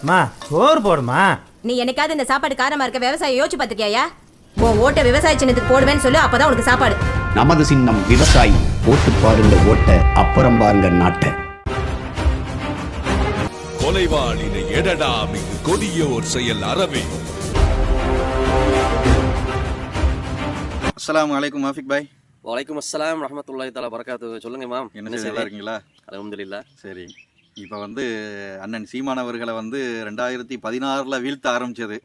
அம்மா சோறு போடுமா? நீ என்னைக்காவது இந்த சாப்பாடு காரமா இருக்க விவசாயம் யோசிச்சு பார்த்திருக்கியா உன் ஓட்ட விவசாய சின்னத்துக்கு போடுவேன்னு சொல்லு அப்பதான் உனக்கு சாப்பாடு. நமது சின்னம் விவசாயி ஓட்டு பாருங்க ஓட்ட அப்புறம் பாருங்க நாட்டை. கொலைவாளினை எடடா மிகு கொடியோர் செயல் அறவே. அஸ்ஸலாமு அலைக்கும் மாஃபிக் பாய். வலைக்கும் அஸ்ஸலாம் ரஹமத்துல்லாஹி தஆலா பரக்காத்து சொல்லுங்க மேம். என்ன நல்லா இருக்கீங்களா? அலமதுல்லா சரி. இப்போ வந்து அண்ணன் சீமான் அவர்களை வந்து ரெண்டாயிரத்தி பதினாறில் வீழ்த்த ஆரம்பிச்சது.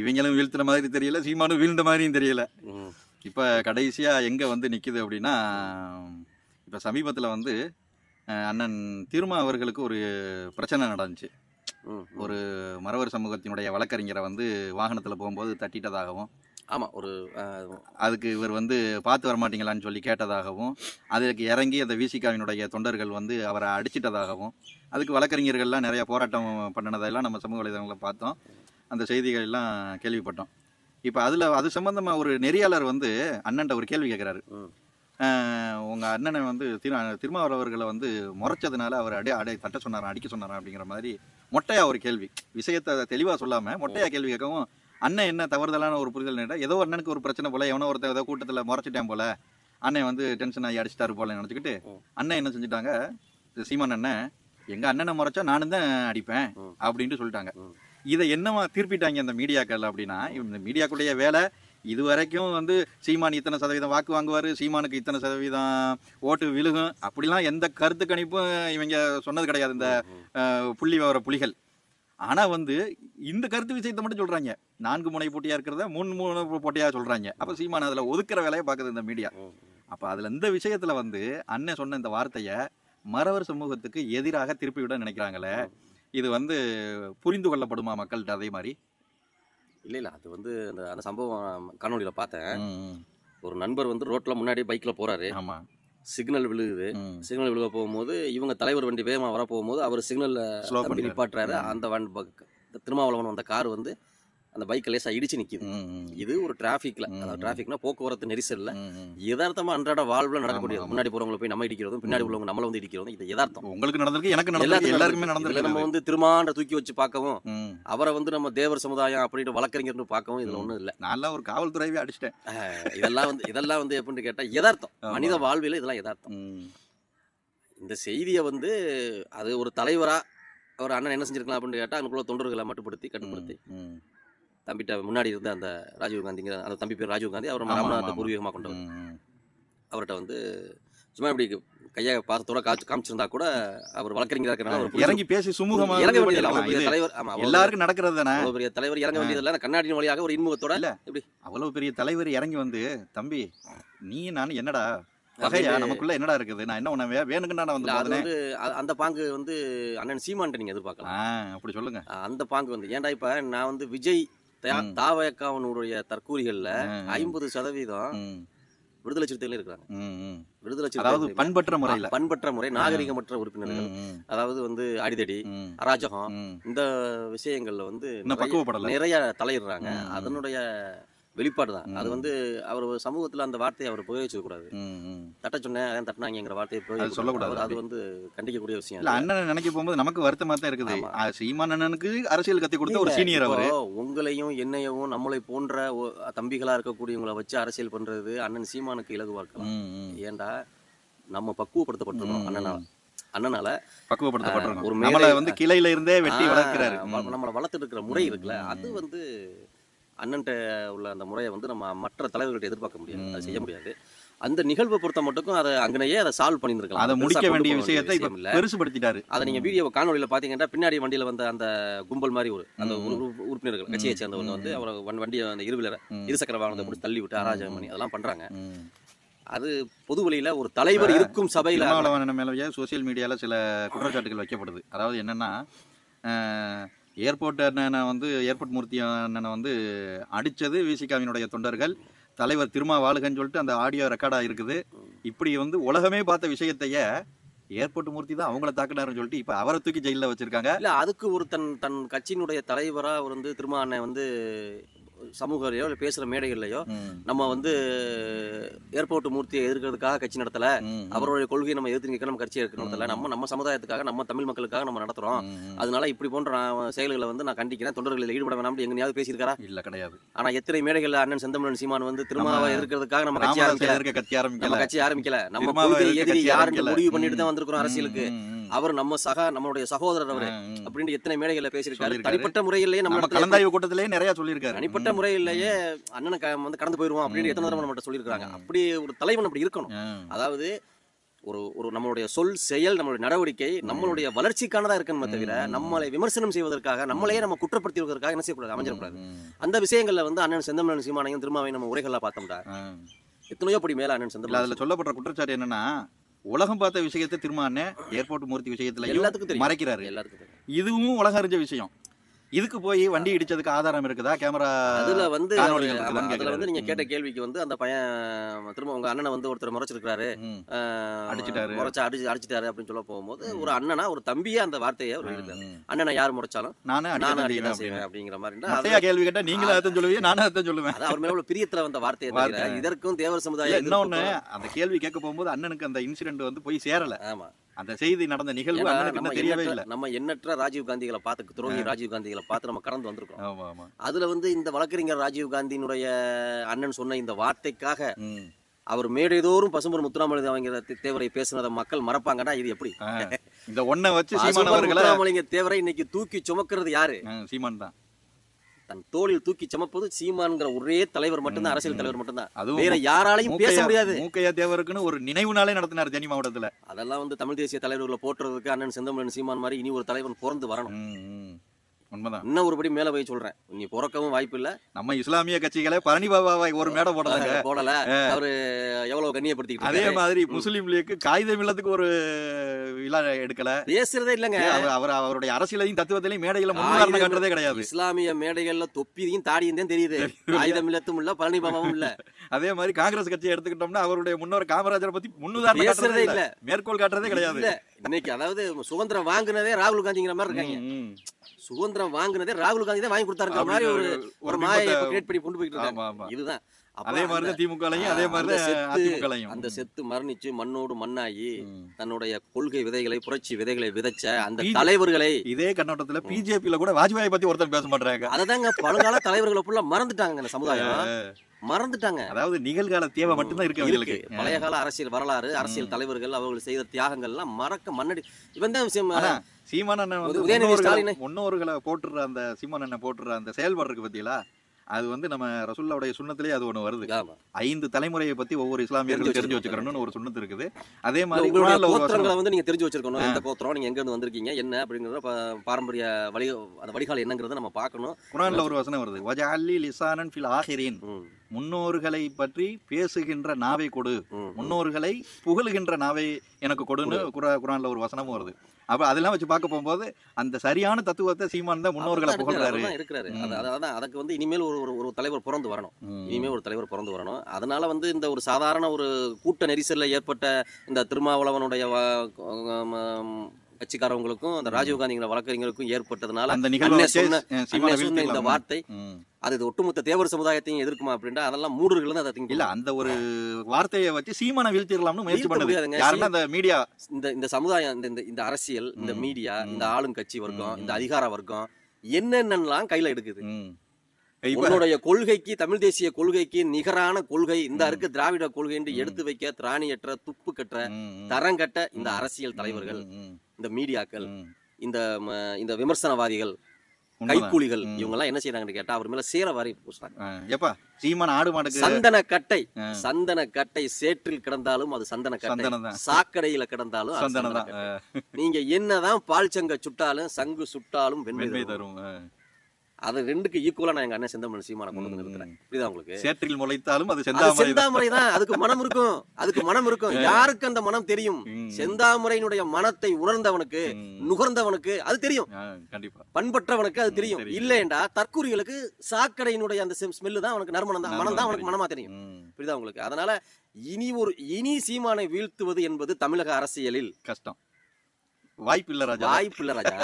இவங்களும் வீழ்த்துன மாதிரி தெரியல சீமானும் வீழ்ந்த மாதிரியும் தெரியல. இப்போ கடைசியாக எங்கே வந்து நிற்கிது அப்படின்னா இப்போ சமீபத்தில் வந்து அண்ணன் திருமா அவர்களுக்கு ஒரு பிரச்சனை நடந்துச்சு. ஒரு மறவர் சமூகத்தினுடைய வழக்கறிஞரை வந்து வாகனத்தில் போகும்போது தட்டிட்டதாகவும் ஆமாம் ஒரு அதுக்கு இவர் வந்து பார்த்து வரமாட்டீங்களான்னு சொல்லி கேட்டதாகவும் அதுக்கு இறங்கி அந்த விசிகாவினுடைய தொண்டர்கள் வந்து அவரை அடிச்சிட்டதாகவும் அதுக்கு வழக்கறிஞர்கள்லாம் நிறைய போராட்டம் பண்ணினதெல்லாம் நம்ம சமூக வலைதளங்களில் பார்த்தோம். அந்த செய்திகள் எல்லாம் கேள்விப்பட்டோம். இப்போ அதில் அது சம்பந்தமாக ஒரு நெறியாளர் வந்து அண்ணன்ட்ட ஒரு கேள்வி கேட்குறாரு. உங்கள் அண்ணனை வந்து திரு திருமாவளவர்களை வந்து முறைச்சதுனால அவர் அடி அடை தட்ட சொன்னாராம் அடிக்க சொன்னாராம் அப்படிங்கிற மாதிரி மொட்டையா ஒரு கேள்வி. விஷயத்தை தெளிவாக சொல்லாமல் மொட்டையா கேள்வி கேட்கவும் அண்ணன் என்ன தவறுதலான ஒரு புரிதல் நேரா ஏதோ அண்ணனுக்கு ஒரு பிரச்சனை போல எவனோ ஒருத்தன் ஏதோ கூட்டத்தில் முறைச்சிட்டேன் போல அண்ணன் வந்து டென்ஷன் ஆகி அடிச்சிட்டாரு போல நினச்சிக்கிட்டு. அண்ணன் என்ன செஞ்சுட்டாங்க சீமான் அண்ணன் எங்க அண்ணனை முறைச்சா நானும் தான் அடிப்பேன். அப்படின்ட்டு சொல்லிட்டாங்க. இதை என்னவா திருப்பிட்டாங்க இந்த மீடியாக்கள் அப்படின்னா இந்த மீடியாக்குடைய வேலை இது வரைக்கும் வந்து சீமான் இத்தனை சதவீதம் வாக்கு வாங்குவார் சீமானுக்கு இத்தனை சதவீதம் ஓட்டு விழுகும் அப்படிலாம் எந்த கருத்து கணிப்பும் இவங்க சொன்னது கிடையாது இந்த புள்ளி விவர புலிகள் ஆனால் வந்து இந்த கருத்து விஷயத்தை மட்டும் சொல்கிறாங்க நான்கு முனை போட்டியாக இருக்கிறத மூணு மூணு போட்டியாக சொல்கிறாங்க அப்போ சீமான் அதில் ஒதுக்குற வேலையை பார்க்குது இந்த மீடியா அப்போ அதில் இந்த விஷயத்தில் வந்து அண்ணன் சொன்ன இந்த வார்த்தையை மறவர் சமூகத்துக்கு எதிராக திருப்பி விட நினைக்கிறாங்களே. இது வந்து புரிந்து கொள்ளப்படுமா மக்கள்கிட்ட அதே மாதிரி? இல்லை இல்லை. அது வந்து அந்த அந்த சம்பவம் காணொலியில் பார்த்தேன். ஒரு நண்பர் வந்து ரோட்டில் முன்னாடி பைக்கில் போகிறாரு ம். சிக்னல் விழுகுது. சிக்னல் விழுக போகும்போது இவங்க தலைவர் வண்டி வேகமாக வர போகும்போது அவர் சிக்னலில். நிப்பாட்டுறாரு. அந்த வண்டி திருமாவளவன் வந்த கார் வந்து அந்த பைக்கை லேசாக இடிச்சு நிற்கிது. இது ஒரு டிராஃபிக்கில் ம். அதாவது டிராஃபிக்னா போக்குவரத்து நெரிசல்ல. யதார்த்தமா அன்றாட வாழ்வில் நடக்கக்கூடியது ஆமா. முன்னாடி போறவங்களை போய் நம்ம இடிக்கிறதும் பின்னாடி. உள்ளவங்க நம்மள வந்து இடிக்கிறதும் இது யதார்த்தம் உங்களுக்கு நடந்திருக்கு எனக்கு நடந்திருக்கு எல்லாருக்குமே நடந்திருக்கு. நம்ம வந்து திருமான்ற தூக்கி வச்சு பார்க்கவும். அவரை வந்து நம்ம தேவர் சமுதாயம் அப்படின்னு வழக்கறிஞர்னு பார்க்கவும் இதுல ம். ஒண்ணும் இல்ல நான்லாம் ஒரு காவல்துறையவே அடிச்சிட்டேன் இதெல்லாம் வந்து இதெல்லாம் வந்து எப்படின்னு கேட்டா யதார்த்தம். மனித வாழ்வியல இதெல்லாம் யதார்த்தம். இந்த செய்தியை வந்து அது ஒரு தலைவரா ஒரு அண்ணன் என்ன செஞ்சிருக்கலாம் அப்படின்னு கேட்டா அனுக்குள்ள தொண்டர்களை மட்டுப்படுத்தி கட்டுப்படுத்தி. தம்பிட்ட முன்னாடி இருந்த அந்த ராஜீவ் காந்திங்கிற அந்த தம்பி பேர் ராஜீவ் காந்தி அவர் ராமநாத. பூர்வீகமாக கொண்டவர் ம். அவர்கிட்ட வந்து சும்மா இப்படி கையை பார்த்தோட காய்ச்சி காமிச்சிருந்தா கூட அவர் வழக்கறிஞராக இறங்கி பேசி சுமூகமா இறங்க இது வேண்டியது அவ்வளவு பண்ணிருக்கலாம். பெரிய இது தலைவர் ஆமா அவ்வளவு எல்லாருக்கும் நடக்கிறது தானே? அவ்வளவு பெரிய தலைவர் இறங்க வேண்டியது இல்ல கண்ணாடியின் வழியாக ஒரு இன்முகத்தோட இல்ல. எப்படி அவ்வளவு பெரிய தலைவர் இறங்கி வந்து தம்பி நீ நான் என்னடா? வகையா? நமக்குள்ள என்னடா இருக்குது? நான் என்ன உன்னை வே- வேணுக்குன்னா நான் வந்து அந்த பாங்கு வந்து அண்ணன் சீமான்ட்ட நீங்க எதிர்பார்க்கலாம். அப்படி சொல்லுங்க. அந்த பாங்கு வந்து ஏன்டா இப்ப நான் வந்து விஜய். தாவயக்காவனுடைய தற்கூறிகள்ல. ஐம்பது சதவீதம் விடுதலை சிறுத்தைகள் இருக்கிறாங்க. விடுதலை அதாவது சிறுத்தைகள் பண்பற்ற முறையில. பண்பற்ற முறை நாகரிகமற்ற உறுப்பினர்கள். அதாவது வந்து அடிதடி அராஜகம். இந்த விஷயங்கள்ல வந்து நிறைய- தலையிடுறாங்க. அதனுடைய வெளிப்பாடு தான் அது. வந்து அவர் சமூகத்துல அந்த வார்த்தையை அவர் பிரயோகிக்க கூடாது ம், ம். தட்ட சொன்னேன் அதான் தட்டினாங்கிற வார்த்தையை சொல்லக்கூடாது. கூடாது. அது வந்து கண்டிக்கக்கூடிய விஷயம் இல்ல. அண்ணன் நினைக்க போகும்போது நமக்கு வருத்தமா தான் இருக்குது சீமான் அண்ணனுக்கு அரசியல் கத்தி கொடுத்த ஒரு சீனியர் அவரு உங்களையும் என்னையும் நம்மளை போன்ற ஒ- தம்பிகளா இருக்கக்கூடியவங்கள வச்சு அரசியல் பண்றது அண்ணன் சீமானுக்கு இலகுவா இருக்கலாம். ஏன்டா நம்ம பக்குவப்படுத்தப்பட்டிருக்கோம் அண்ணனால அண்ணனால பக்குவப்படுத்தப்பட்டிருக்கோம் ஒரு நம்மள வந்து கிளையில இருந்தே வெட்டி வளர்க்கிறாரு. நம்மளை வளர்த்துட்டு இருக்கிற முறை இருக்குல்ல அது. வந்து அண்ணன்ட்ட உள்ள அந்த முறையை வந்து நம்ம மற்ற தலைவர்கள்ட்ட எதிர்பார்க்க முடியாது. அது செய்ய. முடியாது. அந்த நிகழ்வை பொறுத்த மட்டுக்கும் அதை அங்கனையே அதை சால்வ் பண்ணியிருக்கலாம் அதை முடிக்க வேண்டிய விஷயத்தை இப்ப பெருசுபடுத்திட்டாரு. அதை நீங்க வீடியோ காணொலியில பாத்தீங்கன்னா பின்னாடி வண்டியில வந்த அந்த கும்பல் மாதிரி ஒரு அந்த உறுப்பினர்கள் கட்சியை. சேர்ந்தவங்க வந்து. அவரை வண்டி வண்டியை அந்த இருவிலரை. இருசக்கர வாகனத்தை பிடிச்சி தள்ளி விட்டு அராஜகம் பண்ணி அதெல்லாம் பண்றாங்க. ம். அது பொது வழியில ஒரு தலைவர் இருக்கும் சபையில மேலேயே சோசியல் மீடியாவில் சில குற்றச்சாட்டுகள் வைக்கப்படுது. அதாவது என்னன்னா ஏர்போர்ட் அண்ணனை வந்து ஏர்போர்ட் மூர்த்தி அண்ணனை வந்து அடித்தது விசிகாவினுடைய தொண்டர்கள். தலைவர் திருமா வாழுகன்னு சொல்லிட்டு அந்த ஆடியோ ரெக்கார்டாக இருக்குது. இப்படி வந்து உலகமே பார்த்த விஷயத்தையே ஏர்போர்ட் மூர்த்தி தான் அவங்கள தாக்குனாருன்னு சொல்லிட்டு இப்போ அவரை தூக்கி ஜெயிலில் வச்சிருக்காங்க. இல்லை அதுக்கு ஒரு தன் தன் கட்சியினுடைய தலைவராக அவர் வந்து திருமா அண்ணன் வந்து சமூகலையோ இல்லை பேசுகிற மேடைகள்லையோ. நம்ம வந்து ஏர்போர்ட் மூர்த்தியை எதிர்க்கிறதுக்காக கட்சி நடத்தல. அவருடைய கொள்கையை நம்ம எதிர்த்து நிற்க நம்ம கட்சி நடத்தல நம்ம நம்ம சமுதாயத்துக்காக நம்ம தமிழ் மக்களுக்காக நம்ம நடத்துறோம் ம். அதனால இப்படி போன்ற செயல்களை வந்து நான் கண்டிக்கிறேன் தொண்டர்களில் ஈடுபட வேணாம்னு எங்கேயாவது பேசியிருக்காரா இல்ல கிடையாது ஆனா எத்தனை மேடைகள்ல அண்ணன் செந்தமிழன் சீமான் வந்து திருமாவை எதிர்க்கிறதுக்காக நம்ம கட்சி ஆரம்பிக்கல கட்சி நம்ம ஆரம்பிக்கல நம்ம எதிரி யாருன்னு. முடிவு பண்ணிட்டு தான். வந்திருக்கிறோம் அரசியலுக்கு. அவர் நம்ம சகா நம்மளுடைய சகோதரர் அவரு. அப்படின்னு எத்தனை மேடைகள்ல பேசியிருக்காரு. தனிப்பட்ட முறையிலேயே நம்ம கலந்தாய்வு கூட்டத்திலேயே நிறைய சொல்லியிருக்காரு. தனிப்பட்ட முறையிலேயே அண்ணனை வந்து கடந்து போயிருவோம் அப்படின்னு எத்தனை தடவை நம்மகிட்ட சொல்லியிருக்காங்க அப்படி ஒரு தலைவன் அப்படி இருக்கணும். அதாவது ஒரு ஒரு நம்மளுடைய சொல் செயல் நம்மளுடைய நடவடிக்கை நம்மளுடைய வளர்ச்சிக்கானதா இருக்கணுமே தவிர நம்மளை விமர்சனம் செய்வதற்காக நம்மளையே நம்ம குற்றப்படுத்துவதற்காக என்ன செய்யக்கூடாது? அமைஞ்சிடக்கூடாது. அந்த விஷயங்கள்ல வந்து அண்ணன் செந்தமிழன் சீமானையும் திருமாவையும் நம்ம உரைகள்ல பார்த்தோம்டா. எத்தனையோ படி மேல அண்ணன் இல்ல செந்தமிழன் அதுல சொல்லப்படுற குற்றச்சாட்டு என்னன்னா உலகம் பார்த்த விஷயத்தை திரும்ப ஏர்போர்ட் மூர்த்தி விஷயத்துல எல்லாத்துக்கும். மறைக்கிறாரு எல்லாத்துக்கும். இதுவும் உலகம் அறிஞ்ச விஷயம் இதுக்கு போய் வண்டி இடிச்சதுக்கு ஆதாரம் இருக்குதா கேமரா அதுல வந்து அதுல. வந்து நீங்க கேட்ட கேள்விக்கு வந்து அந்த பையன் திரும்ப உங்க அண்ணனை வந்து ஒருத்தர் முறைச்சிருக்காரு அடிச்சிட்டாரு. முறைச்சு அடிச்சு அடிச்சிட்டாரு அப்படின்னு சொல்ல போகும்போது ஒரு அண்ணனா ஒரு தம்பியா அந்த வார்த்தையை. அண்ணனை யார் முறைச்சாலும் நானே நானும் அடிக்கதான் செய்வேன். அப்படிங்கிற மாதிரி அது- கேள்வி கேட்டா நீங்களும் அதான் சொல்லுவீங்க நானும் அதான் சொல்லுவேன் அவர் மேல பிரியத்துல வந்த வார்த்தையை. இதற்கும் தேவர் சமுதாயம் இன்னொன்னு அந்த கேள்வி கேட்க போகும்போது அண்ணனுக்கு அந்த இன்சிடென்ட் வந்து போய் சேரல ஆமா அந்த செய்தி நடந்த நிகழ்வு அண்ணனுக்கு தெரியவே இல்ல. நம்ம எண்ணற்ற ராஜீவ் காந்திகளை பார்த்து துரோகி ராஜீவ் காந்திகளை பார்த்து நம்ம கடந்து வந்திருக்கோம் அதுல வந்து இந்த வழக்கறிஞர் ராஜீவ் காந்தியினுடைய அண்ணன் சொன்ன இந்த வார்த்தைக்காக. அவர் மேடைதோறும் பசும்பர் முத்துராமலிங்க அவங்க தேவரை பேசுனதை மக்கள் மறப்பாங்கன்னா இது எப்படி. இந்த ஒன்ன வச்சு பசும்பொன் முத்துராமலிங்க தேவரை இன்னைக்கு தூக்கி சுமக்கிறது யாரு? சீமான் தான். தன் தோளில் தூக்கி சுமப்பது சீமான்ங்கிற ஒரே தலைவர் மட்டும்தான் அரசியல் தலைவர் மட்டும்தான். அதுவும் வேற யாராலையும் பேச முடியாது. மூக்கையா தேவருக்குன்னு ஒரு நினைவு நாளே நடத்தினார் தேனி மாவட்டத்துல. அதெல்லாம் வந்து தமிழ் தேசிய தலைவர்களை போற்றுறதுக்கு அண்ணன் செந்தமிழன் சீமான் மாதிரி இனி ஒரு தலைவன் பிறந்து வரணும். உண்மைதான். இன்னும் ஒருபடி மேல போய் சொல்றேன். நீ பிறக்கவும் வாய்ப்பு இல்ல நம்ம இஸ்லாமிய கட்சிகளை பழனி பாபாவை ஒரு மேடை போடுறாங்க போடல. அவரு எவ்வளவு கண்ணியப்படுத்திக்கிட்டு அதே. மாதிரி முஸ்லீம் லீக்கு காகிதம் இல்லத்துக்கு ஒரு விழா எடுக்கல. பேசுறதே இல்லங்க. அவர் அவர் அவருடைய அரசியலையும் தத்துவத்திலையும் மேடைகளை முன்னுதாரணம் காட்டுறதே கிடையாது. இஸ்லாமிய மேடைகள்ல தொப்பியும் தாடியும் தான் தெரியுது. ஆயுதம் இல்லத்தும் இல்ல பழனி பாபாவும் இல்ல. அதே மாதிரி காங்கிரஸ் கட்சியை எடுத்துக்கிட்டோம்னா அவருடைய முன்னோர் காமராஜரை பத்தி முன்னுதாரணம் பேசுறதே இல்ல. மேற்கோள் காட்டுறதே கிடையாது. இன்னைக்கு அதாவது சுதந்திரம் வாங்குனதே ராகுல் காந்திங்கிற மாதிரி இருக்காங்க. சுதந்திரம் வாங்குனதே ராகுல் காந்தி தான் வாங்கி கொடுத்தாருங்கிற மாதிரி ஒரு ஒரு மாயை கிரியேட் பண்ணி கொண்டு போயிட்டு இருக்காங்க. இதுதான். அதே மாதிரி திமுகலையும் அதே மாதிரி அந்த செத்து- அதிமுகலையும். அந்த செத்து மரணிச்சு மண்ணோடு மண்ணாகி. தன்னுடைய கொள்கை விதைகளை புரட்சி விதைகளை விதைச்ச அந்த தலைவர்களை இதே கண்ணோட்டத்துல பிஜேபியில கூட வாஜ்பாயை பத்தி ஒருத்தர் பேச மாட்டாங்க அததாங்க பழங்கால தலைவர்களை ஃபுல்லா மறந்துட்டாங்க இந்த சமுதாயம். மறந்துட்டாங்க. அதாவது நிகழ்கால தேவை மட்டும்தான் இருக்கு இருக்கு. பழைய கால அரசியல் வரலாறு அரசியல் தலைவர்கள் அவர்கள் செய்த தியாகங்கள்லாம் மறக்க மண்ணடி. இவன் தான் விஷயம் சீமான் முன்னோர்களை- போட்டுற அந்த சீமான் அண்ணன் போட்டுற அந்த செயல்பாடு இருக்கு அது வந்து நம்ம ரசுல்லாவுடைய சுண்ணத்திலே அது ஒண்ணு வருது. ஐந்து தலைமுறையை பத்தி ஒவ்வொரு இஸ்லாமியர்களும் தெரிஞ்சு தெரிஞ்சு வச்சுக்கணும். வச்சுக்கணும்னு ஒரு சுண்ணத்து இருக்குது. அதே மாதிரி கோத்திரங்களை வந்து நீங்க தெரிஞ்சு வச்சிருக்கணும். எந்த கோத்திரம் நீங்க எங்க இருந்து வந்திருக்கீங்க என்ன அப்படிங்கறத பா- பாரம்பரிய வழி அந்த வடிகால் என்னங்கிறத நம்ம பார்க்கணும். குர்ஆன்ல ஒரு வசனம் வருது. வஜஅல்லி லிசானன் ஃபில் ஆஹிரின். முன்னோர்களை பற்றி பேசுகின்ற நாவை கொடு. முன்னோர்களை புகழுகின்ற நாவை எனக்கு கொடுன்னு குரா- குர்ஆன்ல ஒரு வசனமும் வருது. அப்ப அதெல்லாம் வச்சு பார்க்க போகும்போது அந்த சரியான தத்துவத்தை சீமான் தான் முன்னோர்களை புகழ்றாரு. இருக்கிறாரு, இருக்கிறாரு அது அதான் அதுக்கு வந்து இனிமேல் ஒரு ஒரு- தலைவர் பிறந்து வரணும். இனிமேல் ஒரு தலைவர் பிறந்து வரணும். அதனால வந்து இந்த ஒரு சாதாரண ஒரு கூட்ட நெரிசல்ல ஏற்பட்ட இந்த திருமாவளவனுடைய கட்சிக்காரவங்களுக்கும் அந்த ராஜீவ்காந்திங்கிற வழக்கறிஞருக்கும் ஏற்பட்டதுனால அந்த சொன்ன- இந்த? வார்த்தை. அது ஒட்டுமொத்த தேவர் சமுதாயத்தையும் எதிர்க்குமா அப்படின்ட்டு அதெல்லாம் மூடர்கள் அதை திங்க் இல்ல அந்த ஒரு வார்த்தையை வச்சு சீமானை வீழ்த்திடலாம்னு முயற்சி பண்ணுது முடியாதுங்க. அந்த மீடியா இந்த இந்த சமுதாயம் இந்த இந்த- அரசியல் இந்த மீடியா. இந்த ஆளுங்கட்சி வர்க்கம் ம், இந்த. அதிகார வர்க்கம் என்னென்னலாம் கையில எடுக்குது உன்னுடைய கொள்கைக்கு தமிழ் தேசிய கொள்கைக்கு நிகரான கொள்கை இந்த ம். இருக்கு திராவிட கொள்கை என்று. எடுத்து வைக்க திராணியற்ற துப்பு கற்ற. தரங்கட்ட இந்த. அரசியல் தலைவர்கள் இந்த மீடியாக்கள். இந்த இந்த விமர்சனவாதிகள். கைக்கூலிகள். இவங்க எல்லாம் என்ன செய்யறாங்கன்னு கேட்டா அவர் மேல சேர வாரி பூசுறாங்க எப்பா சீமான் ஆடு மாடுக்கு சந்தன கட்டை. சந்தன கட்டை சேற்றில் கிடந்தாலும் அது சந்தன கட்டை. சாக்கடையில கிடந்தாலும் சந்தனம். நீங்க என்னதான் பால் சங்க சுட்டாலும் சங்கு சுட்டாலும் வெண்மை தரும். அது ரெண்டுக்கு ஈக்குவலா நான் எங்க அண்ணன் செந்தமன் சீமான கொண்டு வந்து. நிறுத்துறேன். புரியுதா உங்களுக்கு? சேற்றில் முளைத்தாலும் அது செந்தாமரை தான். அதுக்கு மனம் இருக்கும். அதுக்கு மனம் இருக்கும். யாருக்கு அந்த மனம் தெரியும். செந்தாமரையினுடைய மனத்தை உணர்ந்தவனுக்கு. நுகர்ந்தவனுக்கு அது தெரியும். கண்டிப்பா. பண்பற்றவனுக்கு அது தெரியும். இல்லைண்டா தற்கூரிகளுக்கு சாக்கடையினுடைய அந்த ஸ்மெல்லு தான் அவனுக்கு நறுமணம் தான். மனம் தான் அவனுக்கு மனமா தெரியும். புரியுதா உங்களுக்கு? அதனால இனி ஒரு இனி சீமானை வீழ்த்துவது என்பது தமிழக அரசியலில் கஷ்டம். வாய்ப்பு இல்ல ராஜா. வாய்ப்பு இல்ல ராஜா.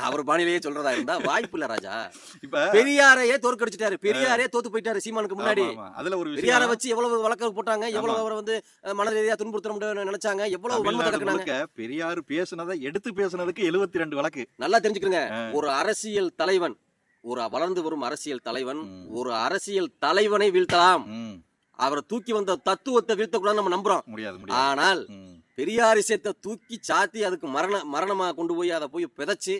அவர் பாணியிலேயே சொல்றதா இருந்தா வாய்ப்பு இல்ல ராஜா. இப்ப பெரியாரையே தோற்கடிச்சிட்டாரு. பெரியாரே தோத்து போயிட்டாரு சீமானுக்கு முன்னாடி. அதுல ஒரு பெரியாரை வச்சு எவ்வளவு வழக்கு போட்டாங்க எவ்வளவு. அவரை வந்து மன ரீதியா துன்புறுத்த முடியும்னு நினைச்சாங்க எவ்வளவு வன்மத்தை பெரியார் பேசுனதை எடுத்து பேசுனதுக்கு 72 ரெண்டு வழக்கு. நல்லா தெரிஞ்சுக்கிறங்க. ஆ. ஒரு அரசியல் தலைவன் ஒரு வளர்ந்து வரும் அரசியல் தலைவன். ஒரு அரசியல் தலைவனை வீழ்த்தலாம். அவரை தூக்கி வந்த தத்துவத்தை வீழ்த்த கூட நம்ம நம்புறோம். ஆனால் ம், பெரியாரிசத்தை தூக்கி சாத்தி அதுக்கு மரண மரணமா கொண்டு போய் அதை போய் பிதைச்சு.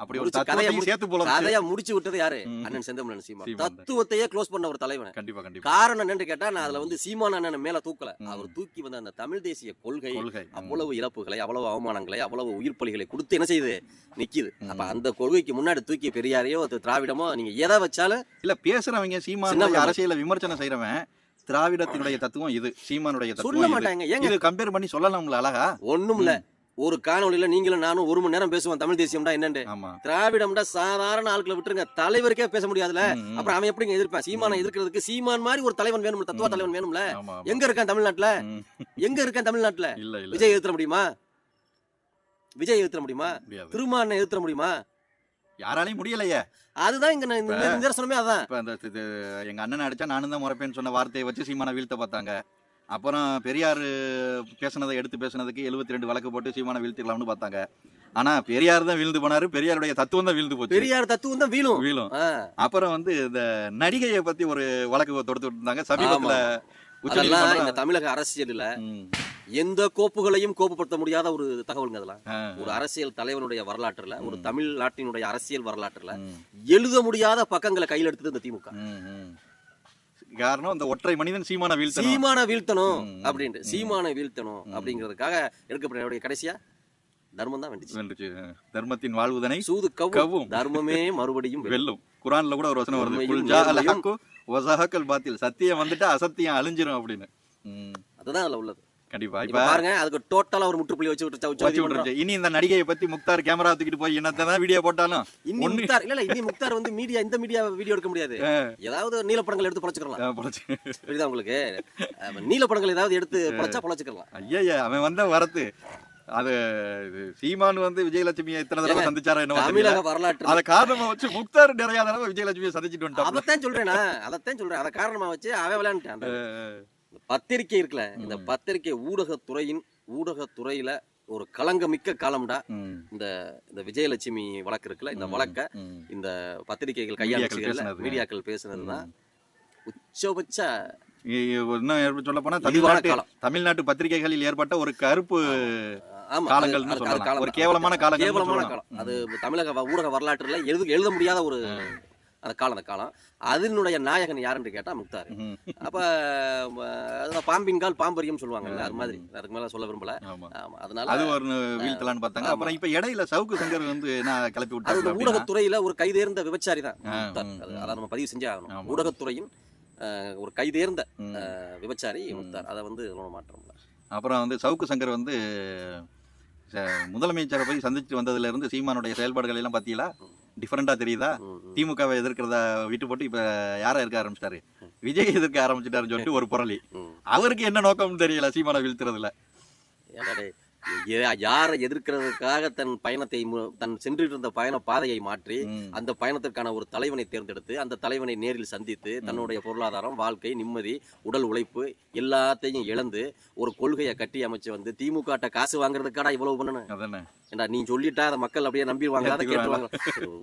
அப்படி ஒரு கதையை சேர்த்து போல கதையா முடிச்சு விட்டது யாரு. அண்ணன் செந்தமிழன் சீமான் சீமான். தத்துவத்தையே க்ளோஸ் பண்ண ஒரு தலைவன் கண்டிப்பா கண்டிப்பா காரணம் என்னன்னு கேட்டா நான் அதுல வந்து சீமான் அண்ணன் மேல தூக்கல. அவர் தூக்கி வந்த அந்த தமிழ் தேசிய கொள்கை. அவ்வளவு இழப்புகளை அவ்வளவு அவமானங்களை அவ்வளவு உயிர் பலிகளை கொடுத்து என்ன செய்யுது நிக்குது. அப்ப அந்த கொள்கைக்கு முன்னாடி தூக்கி பெரியாரையோ திராவிடமோ நீங்க எதை வச்சாலும் இல்ல பேசுறவங்க பிள்ளை. அரசியல விமர்சனம் செய்யறவன் திராவிடத்தினுடைய தத்துவம் இது சீமானுடைய சொல்ல. மாட்டாங்க. ஏங்க? இது கம்பேர் பண்ணி சொல்லலாம்ல அழகா? ஒண்ணும் இல்ல ஒரு காணொளியில நீங்களும் நானும் ஒரு மணி நேரம் பேசுவோம் தமிழ் தேசியம்டா ஆமா. திராவிடம்டா சாதாரண ஆட்களை விட்டுருங்க. தலைவருக்கே பேச முடியாதுல. அப்புறம் அவன் எப்படிங்க எதிர்ப்பான்? சீமானை. எதிர்க்கிறதுக்கு சீமான் மாதிரி ஒரு தலைவன் வேணும் தத்துவ. தலைவன் வேணும்ல. எங்க இருக்கான் தமிழ்நாட்டுல. எங்க இருக்கான் தமிழ்நாட்டுல? விஜய் எதிர்த்த முடியுமா? விஜய் எதிர்த்த முடியுமா? திருமானை எதிர்த்த முடியுமா? யாராலையும் முடியலையே. அதுதான் இங்க நிதர்சனமே அதான். இப்ப அந்த எங்க அண்ணன் அடிச்சா நானும் தான் முறைப்பேன்னு சொன்ன வார்த்தையை வச்சு சீமானை வீழ்த்த பார்த்தாங்க. அப்புறம் பெரியார் பேசுனதை எடுத்து பேசுனதுக்கு 72 ரெண்டு வழக்கு போட்டு சீமானை வீழ்த்திடலாம்னு பார்த்தாங்க. ஆனா பெரியார் தான் வீழ்ந்து போனாரு பெரியாருடைய தத்துவம் தான் வீழ்ந்து போச்சு. பெரியார் தத்துவம் தான் வீழும். வீழும். அப்புறம் வந்து இந்த நடிகையை பத்தி ஒரு வழக்கு தொடுத்து இருந்தாங்க. சமீபத்துல தமிழக அரசியல்ல எந்த கோப்புகளையும் கோப்புப்படுத்த முடியாத ஒரு தகவலுங்க அதெல்லாம். ஒரு அரசியல் தலைவனுடைய வரலாற்றுல ஒரு தமிழ்நாட்டினுடைய அரசியல் வரலாற்றுல எழுத முடியாத பக்கங்களை கையில் எடுத்தது இந்த திமுக. காரணம் இந்த ஒற்றை மனிதன் சீமானை வீழ்த்தணும். சீமான வீழ்த்தணும் ம், அப்படின்ட்டு. சீமானை வீழ்த்தணும் அப்படிங்கிறதுக்காக எடுக்கப்பட்ட கடைசியா தர்மம் தான் வென்றுச்சு. தர்மத்தின் வாழ்வுதனை சூது கவும். தர்மமே மறுபடியும் வெல்லும். குரான்ல கூட ஒரு வசனம் வருது உண்மையும் குல் ஜா அல் நேர்மையும். ஹக்கு வஸஹக்கல் பாத்தில். சத்தியம் வந்துட்டு அசத்தியம் அழிஞ்சிரும் அப்படின்னு. அதுதான் அதுல உள்ளது. கண்டிப்பா. இப்ப பாருங்க அதுக்கு டோட்டலா ஒரு முற்றுப்புள்ளி வச்சு விட்டு இனி இந்த நடிகையை பத்தி முக்தார் கேமரா தூக்கிட்டு போய் என்னத்தை தான் வீடியோ போட்டாலும் ஒண்ணு- முக்தார் இல்ல இல்ல இன்னி முக்தார் வந்து மீடியா இந்த மீடியா வீடியோ எடுக்க முடியாது. ஏதாவது நீலப்படங்கள் எடுத்து பழச்சுக்கலாம். புரியுதா உங்களுக்கு? அஹ் நீலப்படங்கள் ஏதாவது எடுத்து பழச்சா பழச்சுக்கலாம். ஐயய்ய அவன் வந்த வரத்து. அது சீமான் வந்து விஜயலட்சுமியை இத்தனை தடவை சந்திச்சாரா என்ன தமிழக வரலாற்று அத காரணமா வச்சு முக்தார் நிறைய தடவை விஜயலட்சுமியை சந்திச்சுட்டு வந்துட்டான் அதத்தான் சொல்றேனா அதத்தான் சொல்றேன். அத காரணமா வச்சு அவன் விளையாண்டுட்டான். இந்த பத்திரிக்கை இருக்குல்ல இந்த பத்திரிக்கை ஊடகத்துறையின் ஊடகத்துறையில ஒரு களங்கமிக்க காலம்டா இந்த இந்த விஜயலட்சுமி வழக்கு இருக்குல்ல இந்த வழக்க இந்த பத்திரிகைகள் மீடியாக்கள் கையாளுச்சுல பேசுனது. மீடியாக்கள் பேசுனதுதான் உச்சபட்ச இன்னும் சொல்ல போனா தமிழ்நாட்டு காலம். தமிழ்நாட்டு பத்திரிகைகளில் ஏற்பட்ட ஒரு கருப்பு. காலம் ஒரு தான். கேவலமான காலங்கள்னு கேவலமான. காலம் அது தமிழக ஊடக வரலாற்றுல எழுத எழுத முடியாத ஒரு அந்த காலம் அந்த காலம். அதனுடைய நாயகன் யாருன்னு கேட்டா முக்தார். அப்ப அதுதான் பாம்பின் கால் பாம்பரியம் சொல்லுவாங்கல்ல அது மாதிரி. அதுக்கு மேல சொல்ல விரும்பல. அதனால அது ஒரு வீழ்த்தலான்னு பார்த்தாங்க. அப்புறம் இப்ப இடையில சவுக்கு சங்கர் வந்து என்ன கிளப்பி விட்டாங்க ஊடகத்துறையில ஒரு கைதேர்ந்த விபச்சாரி தான் அது- நம்ம பதிவு செஞ்சே ஆகணும். ஊடகத்துறையின் ஒரு கைதேர்ந்த விபச்சாரி முக்தார். அதை வந்து மாற்றம். அப்புறம் வந்து சவுக்கு சங்கர் வந்து முதலமைச்சரை போய் சந்திச்சு வந்ததுல இருந்து சீமானுடைய செயல்பாடுகள் எல்லாம் பாத்தீங்களா? டிஃபரெண்டா தெரியுதா. திமுகவை எதிர்க்கிறத விட்டு போட்டு இப்ப யாரை இருக்க ஆரம்பிச்சிட்டாரு? விஜய் எதிர்க்க ஆரம்பிச்சிட்டாருன்னு சொல்லிட்டு ஒரு புரளி. அவருக்கு என்ன நோக்கம்னு தெரியல சீமானை வீழ்த்துறதுல? யாரை எதிர்க்கிறதுக்காக தன் பயணத்தை தன் சென்றிட்டு இருந்த பயண பாதையை மாற்றி. அந்த பயணத்திற்கான ஒரு தலைவனை தேர்ந்தெடுத்து அந்த தலைவனை நேரில் சந்தித்து தன்னுடைய பொருளாதாரம் வாழ்க்கை நிம்மதி உடல் உழைப்பு எல்லாத்தையும் இழந்து ஒரு கொள்கையை கட்டி அமைச்சு வந்து திமுக காசு வாங்குறதுக்காடா இவ்வளவு பண்ணணும் ஏண்டா நீ சொல்லிட்டா அதை மக்கள் அப்படியே நம்பிடுவாங்க அதை கேட்டுருவாங்க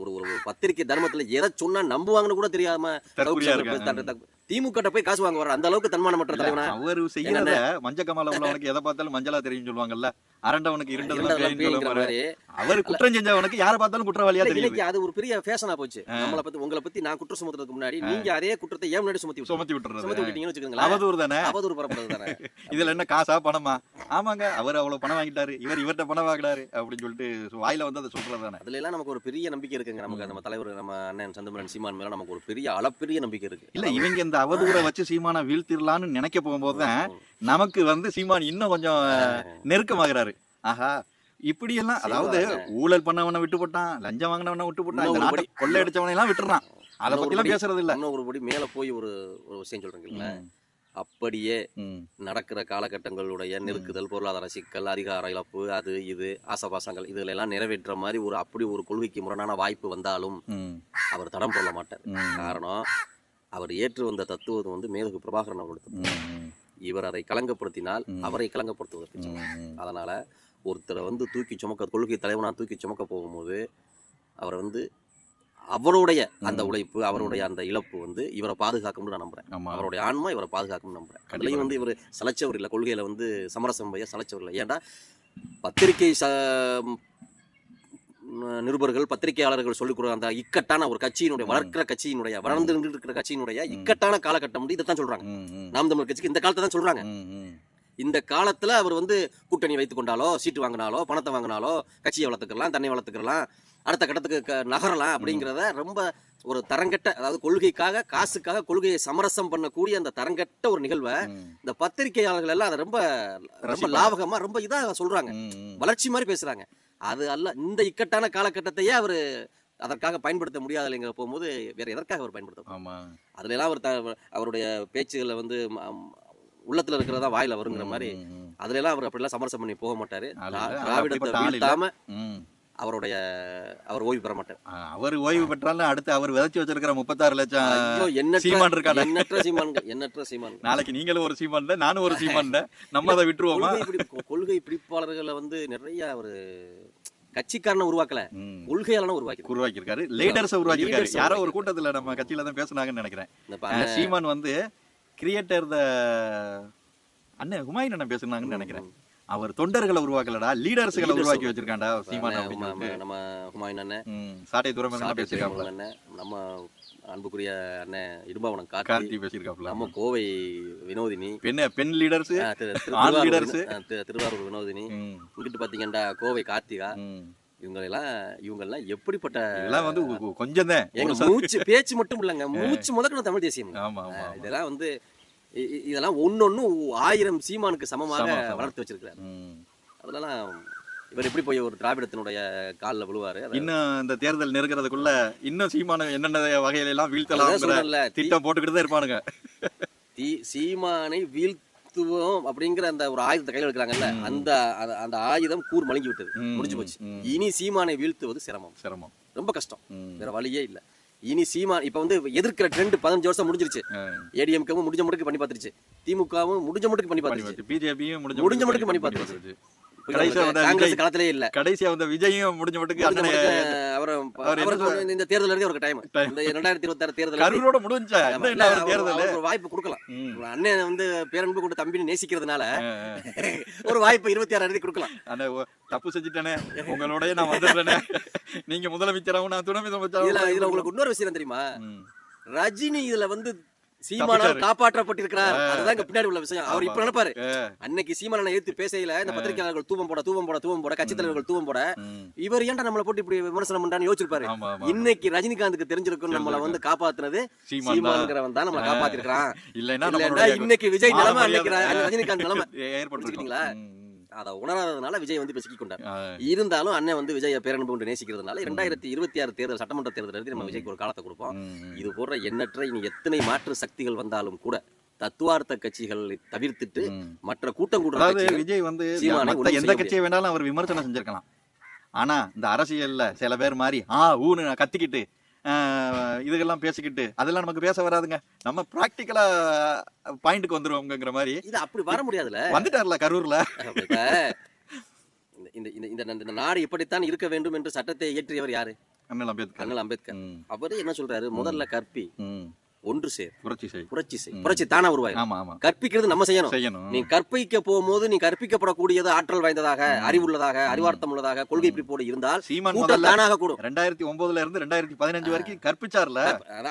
ஒரு ஒரு பத்திரிக்கை தர்மத்துல எதை சொன்னா நம்புவாங்கன்னு கூட தெரியாம திமுக போய் காசு வாங்க வர அந்த அளவுக்கு தன்மானமற்ற தலைவனா? அவரு செய்யறத மஞ்ச கமால உள்ளவனுக்கு எதை பார்த்தாலும் மஞ்சளா தெரியும் சொல்லுவாங்கல்ல. அரண்டவனுக்கு இருண்டதெல்லாம் அவர் குற்றம் செஞ்சவனுக்கு யாரை பார்த்தாலும் குற்றவாளியா இன்னைக்கு அது ஒரு பெரிய ஃபேஷனா போச்சு. நம்மளை பத்தி உங்களை பத்தி நான் குற்றம் சுமத்துறதுக்கு முன்னாடி நீங்க அதே குற்றத்தை ஏன் முன்னாடி சுமத்தி சுமத்தி விட்டுறது. சுமத்தி விட்டீங்கன்னு வச்சுக்கோங்களேன். அவதூறு தானே? அவதூறு பரப்புறது தானே. இதுல என்ன காசா பணமா? ஆமாங்க அவர் அவ்வளவு பணம் வாங்கிட்டாரு. இவர் இவர்ட்ட பணம் வாங்கினாரு அப்படின்னு சொல்லிட்டு வாயில வந்து அதை சொல்றது தானே. அதுல எல்லாம் நமக்கு ஒரு பெரிய நம்பிக்கை இருக்குங்க. நமக்கு நம்ம தலைவர் நம்ம அண்ணன் சந்தமரன் சீமான் மேல நமக்கு ஒரு பெரிய அளப்பெரிய நம்பிக்கை இருக்கு. இல்ல இவங்க இந்த அவதூறை வச்சு சீமானை வீழ்த்திடலாம்னு நினைக்க போகும்போது தான் நமக்கு வந்து சீமான் இன்னும் கொஞ்சம் நெருக்கமாகிறாரு. ஆஹா இப்படி எல்லாம் அதாவது ஊழல் பண்ணவனை விட்டு போட்டான் லஞ்சம் வாங்கினவனை விட்டு போட்டான் இந்த நாட்டை ஒருபடி- கொள்ளையடிச்சவனை எல்லாம் விட்டுறான். அதை இன்னும் பத்தி எல்லாம் ஒருபடி- பேசுறது இல்ல இன்னும் ஒருபடி மேல போய் ஒரு ஒரு விஷயம் சொல்றீங்களா அப்படியே நடக்கிற காலகட்டங்களுடைய நெருக்குதல் பொருளாதார சிக்கல் அதிகார இழப்பு அது இது ஆசபாசங்கள் இதுல எல்லாம் நிறைவேற்ற மாதிரி ஒரு அப்படி ஒரு கொள்கைக்கு முரணான வாய்ப்பு வந்தாலும் அவர் தடம் கொள்ள மாட்டார். காரணம் அவர் ஏற்று வந்த தத்துவம் வந்து மேதகு பிரபாகரன் அவர்களுக்கு இவர் அதை களங்கப்படுத்தினால் ம். அவரை. ம், அதனால ஒருத்தரை வந்து தூக்கி சுமக்க கொள்கை தலைவனா தூக்கி சுமக்க போகும்போது அவரை வந்து அவருடைய அந்த உழைப்பு அவருடைய அந்த இழப்பு வந்து இவரை பாதுகாக்கும்னு நான் நம்புறேன். அவருடைய ஆன்மா இவரை பாதுகாக்கும்னு நம்புறேன். அதுலயும் வந்து இவர் சலைச்சவர் இல்லை கொள்கையில வந்து சமரசம் பைய சலைச்சவர் இல்லை. ஏன்டா? பத்திரிகை ச நிருபர்கள் பத்திரிகையாளர்கள் சொல்லிக் அந்த இக்கட்டான ஒரு கட்சியினுடைய வளர்க்கிற கட்சியினுடைய வளர்ந்து இருக்கிற கட்சியினுடைய இக்கட்டான காலகட்டம் வந்து இதைத்தான் சொல்றாங்க. நாம் தமிழர் கட்சிக்கு இந்த காலத்தை தான் சொல்றாங்க. இந்த காலத்துல அவர் வந்து கூட்டணி வைத்துக் கொண்டாலோ சீட்டு வாங்கினாலோ பணத்தை வாங்கினாலோ கட்சியை வளர்த்துக்கலாம் தன்னை வளர்த்துக்கலாம் அடுத்த கட்டத்துக்கு நகரலாம் அப்படிங்கிறத ரொம்ப ஒரு தரங்கெட்ட அதாவது கொள்கைக்காக காசுக்காக கொள்கையை சமரசம் பண்ணக்கூடிய அந்த தரங்கெட்ட ஒரு நிகழ்வை இந்த பத்திரிகையாளர்கள் எல்லாம் அதை ரொம்ப ரொம்ப. லாபகமா ரொம்ப இதா சொல்றாங்க. வளர்ச்சி மாதிரி பேசுறாங்க அது அல்ல இந்த இக்கட்டான காலகட்டத்தையே அவர் அதற்காக பயன்படுத்த முடியாதுங்கிற போகும்போது வேற எதற்காக அவர் பயன்படுத்த ஆமா அதுல எல்லாம் அவர் அவருடைய பேச்சுகளை வந்து உள்ளத்துல இருக்கிறதா வாயில வருங்கிற மாதிரி அதுல எல்லாம் அவர் அப்படிலாம் சமரசம் பண்ணி போக மாட்டாரு. திராவிடத்தை. வீழ்த்தாம. அவருடைய அவர் ஓய்வு பெற மாட்டார். அவர் ஓய்வு பெற்றாலும் அடுத்து அவர் விதைச்சு வச்சிருக்கிற முப்பத்தாறு லட்சம் எண்ணற்ற சீமான் இருக்கானே. எண்ணற்ற சீமான்கள் எண்ணற்ற சீமான்கள் நாளைக்கு நீங்களும் ஒரு சீமான் நானும் ஒரு சீமான் நம்ம அதை விட்டுருவோமா? கொள்கை பிடி- கொள்கை பிடிப்பாளர்களை வந்து நிறைய அவர் கட்சிக்காரனை உருவாக்கல. கொள்கையாளன உருவாக்கி உருவாக்கி இருக்காரு லீடர்ஸ் உருவாக்கி இருக்காரு யாரோ ஒரு கூட்டத்துல நம்ம கட்சியில தான் பேசுனாங்கன்னு நினைக்கிறேன். சீமான் வந்து கிரியேட்டர் த அண்ணன் ஹுமாயூன் அண்ணன் பேசுனாங்கன்னு நினைக்கிறேன். அவர் தொண்டர்களை உருவாக்கலடா லீடர்ஸ்களை உருவாக்கி. வச்சிருக்காண்டா சீமான் நம்ம- ஹுமாயூன் அண்ணன். சாட்டை துரைமுருகன் அண்ணன் நம்ம அன்புக்குரிய அண்ணன் இடும்பாவனம் கார்த்தி. பேசியிருக்காப்ல நம்ம கோவை வினோதினி. பெண் பெண் லீடர்ஸ் ஆண் திருவாரூர் வினோதினி. இங்கிட்டு பாத்தீங்கன்னா கோவை கார்த்திகா. இவங்க எல்லாம் இவங்க எல்லாம் எப்படிப்பட்ட இதெல்லாம் வந்து கொஞ்சம் தான் மூச்சு பேச்சு மட்டும் இல்லைங்க. மூச்சு முதற்கொண்டு தமிழ் தேசியம். இதெல்லாம் வந்து இதெல்லாம் ஒன்னொன்னு ஆயிரம் சீமானுக்கு சமமாக சமம், சமம். வளர்த்து வச்சிருக்கிறார். அதெல்லாம் இவர் எப்படி போய் ஒரு திராவிடத்தினுடைய காலில் விழுவாரு? இன்னும் இந்த தேர்தல் நெருக்கிறதுக்குள்ள இன்னும் சீமான என்னென்ன வகையில எல்லாம் தி- திட்டம் போட்டுக்கிட்டு தான் இருப்பானுங்க. தி- சீமானை வீழ்த்துவோம் அப்படிங்கிற அந்த ஒரு ஆயுதத்தை கையில் எடுக்கிறாங்கல்ல அந்த அந்த- ஆயுதம் கூர் மழுங்கி விட்டது முடிஞ்சு போச்சு. இனி சீமானை வீழ்த்துவது சிரமம். சிரமம். ரொம்ப கஷ்டம். வேற வழியே இல்ல. இனி சீமான் இப்ப வந்து எதிர்க்கிற ட்ரெண்ட் பதினஞ்சு வருஷம் முடிஞ்சிருச்சு. ஏடிஎம்கவும் முடிஞ்ச மட்டுக்கு பண்ணி பார்த்துருச்சு திமுகவும் முடிஞ்ச மட்டுக்கு பண்ணி பார்த்துருச்சு. பிஜேபியும் முடிஞ்ச பண்ணி பண்ணி பார்த்துருச்சு. கடைசியா வந்த இல்ல. கடைசியா வந்த விஜயும் முடிஞ்ச மட்டுக்கு அவரை இந்த தேர்தல் வரைக்கும் ஒரு டைம். இந்த ரெண்டாயிரத்தி இருபத்தாறு தேர்தல் முடிஞ்சா? தேர்தல்? வாய்ப்பு கொடுக்கலாம். அண்ணன் வந்து பேரன்பு கொண்டு தம்பின்னு நேசிக்கிறதுனால. ஒரு வாய்ப்பு இருபத்தி ஆறு எழுதி கொடுக்கலாம். அந்த தப்பு செஞ்சுட்டேனே. உங்களோடய நான் வந்துடுறேனே. நீங்க முதலமைச்சராகவும் நான் துணை இதுல இதுல முதலமைச்சராகவும் உங்களுக்கு இன்னொரு விஷயம் தெரியுமா. ரஜினி இதுல வந்து சீமானால். காப்பாற்றப்பட்டிருக்கிறார். அதுதான் பின்னாடி உள்ள விஷயம். அவர் இப்ப நினைப்பாரு. அன்னைக்கு சீமானை எடுத்து பேசையில இந்த பத்திரிகையாளர்கள் தூவம் போட தூவம் போட தூவம் போட கட்சி தலைவர்கள் தூவம் போட. இவர் ஏன்டா நம்மளை போட்டு இப்படி விமர்சனம் பண்றான்னு யோசிச்சிருப்பாரு. இன்னைக்கு ரஜினிகாந்துக்கு தெரிஞ்சிருக்கும் நம்மள வந்து காப்பாத்துனது சீமான் தான். சீமான்ங்கிறவன் தான் நம்மளை காப்பாத்திருக்கிறான். இல்லைன்னா இன்னைக்கு விஜய் நிலைமை அன்னைக்கு ரஜினிகாந்த் நிலைமை. ஏற்பட்டிருக்கும். அதை உணராததுனால விஜய் வந்து இப்ப ஆ. இருந்தாலும் அண்ணன் வந்து விஜய பேரன்பு கொண்டு நேசிக்கிறதுனால இரண்டாயிரத்தி இருபத்தி ஆறு தேர்தல் சட்டமன்ற தேர்தல் எழுதி நம்ம விஜய்க்கு ஒரு காலத்தை கொடுப்போம். இது போன்ற எண்ணற்ற இனி எத்தனை மாற்று சக்திகள் வந்தாலும் கூட தத்துவார்த்த கட்சிகளை தவிர்த்துட்டு. மற்ற கூட்டம் கட்சிகள் விஜய் வந்து எந்த கட்சியை வேணாலும் அவர் விமர்சனம் செஞ்சிருக்கலாம் ஆனா இந்த அரசியல்ல சில பேர் மாதிரி ஆ ஊன்னு கத்திக்கிட்டு இதுக்கெல்லாம் பேசிக்கிட்டு அதெல்லாம் நமக்கு பேச வராதுங்க. நம்ம பிராக்டிக்கலா பாயிண்ட்க்கு வந்துருவோங்கிற மாதிரி. இது அப்படி வர முடியாதுல்ல வந்துட்டார்ல கரூர்ல. இந்த இந்த இந்த நாடு இப்படித்தான் இருக்க வேண்டும் என்று சட்டத்தை இயற்றியவர் யாரு? அண்ணல் அம்பேத்கர். அண்ணல் அம்பேத்கர். அவரு என்ன சொல்றாரு? முதல்ல கற்பி. ஒன்று சேர் புரட்சி செய். புரட்சி செய். புரட்சி தானா ஆமா ஆமா. கற்பிக்கிறது நம்ம செய்யணும். செய்யணும். நீ கற்பிக்க போகும்போது நீ கற்பிக்கப்படக்கூடியது ஆற்றல் வாய்ந்ததாக அறிவுள்ளதாக அறிவார்த்தம் உள்ளதாக கொள்கை பிடிப்போடு இருந்தால் சீமான் கூட்டம் தானாக கூடும். ரெண்டாயிரத்தி ஒன்பதுல இருந்து ரெண்டாயிரத்தி பதினஞ்சு வரைக்கும் கற்பிச்சார்ல?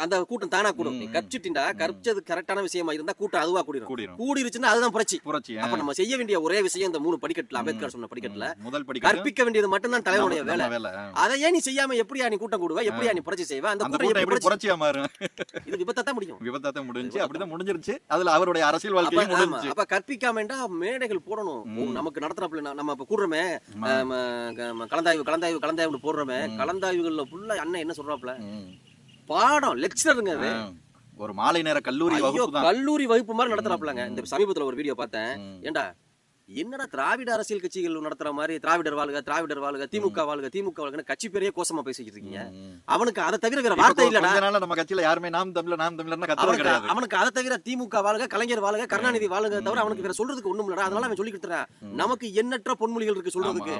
அந்த கூட்டம் தானா கூடும். நீ. கற்பிச்சிட்டா கற்பிச்சது கரெக்டான விஷயமா இருந்தா கூட்டம் அதுவா கூடிரும். கூடிரும். கூடிருச்சுன்னா அதுதான் புரட்சி. புரட்சி. அப்ப நம்ம செய்ய வேண்டிய ஒரே விஷயம் இந்த மூணு படிக்கட்டுல அம்பேத்கர் சொன்ன படிக்கட்டுல. முதல் படிக்கட்டு. கற்பிக்க வேண்டியது மட்டும்தான் தலைவனுடைய வேலை. அதை ஏன் நீ செய்யாம எப்படியா நீ கூட்டம் கூடுவ? எப்படியா நீ புரட்சி செய்வ? அந்த கூட்டம் கூட்டம் புரட்சியா மாறும்? இது விபத்தை தான் முடியும். விபத்தாத்த முடிஞ்சு அப்படிதான் முடிஞ்சிருச்சு. அதுல அவருடைய அரசியல் ஆமா, முடிஞ்சுச்சு. அப்ப கற்பிக்காமண்டா மேடைகள் போடணும். நமக்கு நடத்துறப்பல நம்ம இப்ப கூடுறோமே கலந்தாய்வு கலந்தாய்வு கலந்தாய்வு போடுறோமே கலந்தாய்வுகள்ல ஃபுல்லா அண்ணன் என்ன சொல்றாப்ல. பாடம் லெக்சருங்க அது. ஒரு மாலை நேர கல்லூரி கல்லூரி வகுப்பு மாதிரி நடத்துறாப்லங்க இந்த சமீபத்துல ஒரு வீடியோ பார்த்தேன். ஏண்டா என்னடா திராவிட அரசியல் கட்சிகள் நடத்துற மாதிரி திராவிடர் வாழ்க திராவிடர் வாழ்க திமுக வாழ்க திமுக வாழ்கன்னு கட்சி பேரையே கோசமா பேசிக்கிட்டு இருக்கீங்க. அவனுக்கு அதை தவிர வேற வார்த்தை இல்லடா. நம்ம கட்சியில யாருமே நாம் தமிழர் நாம் கத்துறது அவனுக்கு அதை தவிர திமுக வாழ்க கலைஞர் வாழ்க கருணாநிதி வாழ்க தவிர அவனுக்கு வேற சொல்றதுக்கு ஒண்ணும் இல்லடா. அதனால அவன் சொல்லி கொடுத்துறான் நமக்கு எண்ணற்ற பொன்மொழிகள் இருக்கு சொல்றதுக்கு.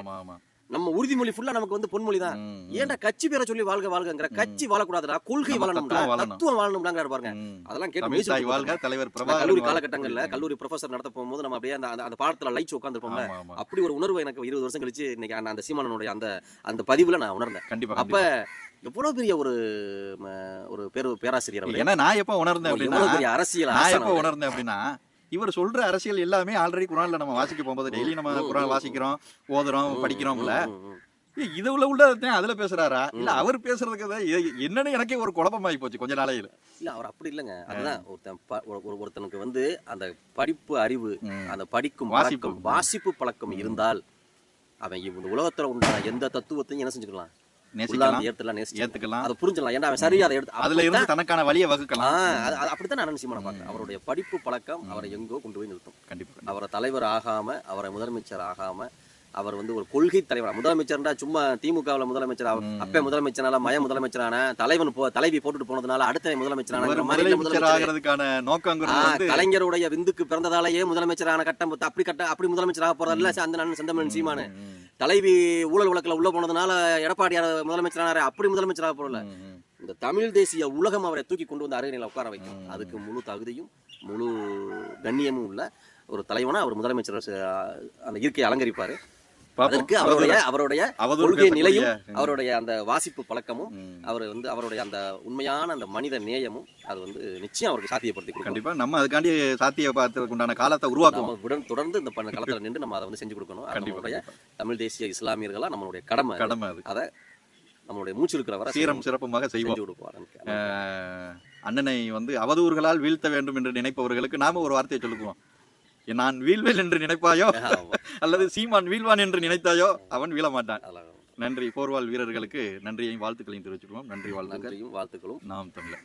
நம்ம உறுதிமொழி ஃபுல்லா நமக்கு வந்து பொன்மொழி தான். ஏன்டா கட்சி பேரை சொல்லி வாழ்க வாழ்கங்கிற கட்சி வாழக்கூடாதுடா கொள்கை வாழணும்டா தத்துவம் வாழணும். தத்துவம் வாழணும்டாங்கிறாரு பாருங்க. அதெல்லாம் கேட்டு வாழ்க. தலைவர் கல்லூரி. காலகட்டங்கள்ல கல்லூரி ப்ரொஃபசர் நடத்த போகும்போது நம்ம அப்படியே அந்த அந்த- பாடத்துல லைட்ஸ் ஆமா. அப்படி ஒரு உணர்வு எனக்கு இருபது வருஷம் கழிச்சு இன்னைக்கு அந்த- அந்த சீமானனுடைய அந்த அந்த பதிவுல நான் உணர்ந்தேன் கண்டிப்பா அப்ப எவ்வளவு பெரிய ஒரு ஒரு பேரு பேராசிரியர். ஏன்னா நான் எப்ப உணர்ந்தேன் அப்படின்னா அரசியல் நான் எப்ப. உணர்ந்தேன் அப்படின்னா இவர் சொல்ற அரசியல் எல்லாமே ஆல்ரெடி குரான்ல நம்ம வாசிக்க போகும்போது டெய்லி நம்ம குரான் வாசிக்கிறோம் ஓதுறோம் படிக்கிறோம்ல இதுல உள்ளதான் அதுல பேசுறாரா? இல்ல. அவர் பேசுறதுக்கு என்னன்னு எனக்கே ஒரு குழப்பமாயி போச்சு கொஞ்ச நாளையில. இல்ல அவர் அப்படி இல்லைங்க. அதுதான் ஒருத்தன் ஒருத்தனுக்கு வந்து அந்த படிப்பு அறிவு. அந்த படிக்கும் வாசிப்பு. வாசிப்பு பழக்கம் இருந்தால் அவன் இந்த உலகத்துல உண்டான எந்த தத்துவத்தையும் என்ன செஞ்சுக்கலாம்? ஏத்துலாம் ஏத்துக்கலாம். அதை புரிஞ்சிடலாம் ஏன்னா அவன் சரியா அதை எடுத்து அதுல இருந்து தனக்கான வழியை வகுக்கலாம். அப்படித்தான் நான் சீமான பார்க்கிறேன் அவருடைய படிப்பு பழக்கம் அவரை எங்கோ கொண்டு போய் நிறுத்தும். கண்டிப்பா. அவரை தலைவர் ஆகாம அவரை முதலமைச்சர் ஆகாம அவர் வந்து ஒரு கொள்கை தலைவர். முதலமைச்சர்னா சும்மா திமுகவுல முதலமைச்சர் அப்பே முதலமைச்சரால மய முதலமைச்சரான தலைவன் போ தலைவி போட்டுட்டு போனதுனால அடுத்த முதலமைச்சரான வந்து கலைஞருடைய விந்துக்கு பிறந்ததாலேயே முதலமைச்சரான கட்டம் அப்படி கட்ட அப்படி முதலமைச்சராக போறதில்ல. அந்த நான் செந்தமன் சீமானு. தலைவி ஊழல் வழக்குல உள்ள போனதுனால எடப்பாடியார் முதலமைச்சரானாரு. அப்படி முதலமைச்சராக ம். இந்த தமிழ் தேசிய உலகம் அவரை தூக்கி கொண்டு வந்து அருகில உட்கார வைக்கும். அதுக்கு முழு தகுதியும் முழு கண்ணியமும் உள்ள ஒரு தலைவனா அவர் முதலமைச்சர் அந்த இருக்கையை அலங்கரிப்பாரு. அதற்கு அவருடைய அவருடைய கொள்கை நிலையும். அவருடைய அந்த வாசிப்பு பழக்கமும். அவர் வந்து அவருடைய அந்த உண்மையான அந்த மனித நேயமும் அது வந்து நிச்சயம் அவருக்கு சாத்தியப்படுத்தி கண்டிப்பா. நம்ம அதுக்காண்டி சாத்திய பார்த்துக்கு உண்டான காலத்தை உருவாக்குவோம். நம்ம உடன் தொடர்ந்து இந்த பண்ண களத்துல நின்று நம்ம அதை வந்து செஞ்சு கொடுக்கணும். நம்மளுடைய தமிழ் தேசிய இஸ்லாமியர்களா நம்மளுடைய கடமை. கடமை அது. நம்மளுடைய மூச்சு இருக்கிற வரை சீரம் சிறப்புமாக செய்வோம். அண்ணனை வந்து அவதூறுகளால் வீழ்த்த வேண்டும் என்று நினைப்பவர்களுக்கு நாம ஒரு வார்த்தையை சொல்லுவோம். நான் வீழ்வேன் என்று நினைப்பாயோ. அல்லது சீமான் வீழ்வான் என்று நினைத்தாயோ? அவன் வீழ மாட்டான் நன்றி. போர்வால் வீரர்களுக்கு நன்றியையும் வாழ்த்துக்களையும் தெரிவிச்சுக்குவோம் நன்றி வாழ்த்துக்கள். நன்றியும் வாழ்த்துக்களும். நாம் தமிழர்.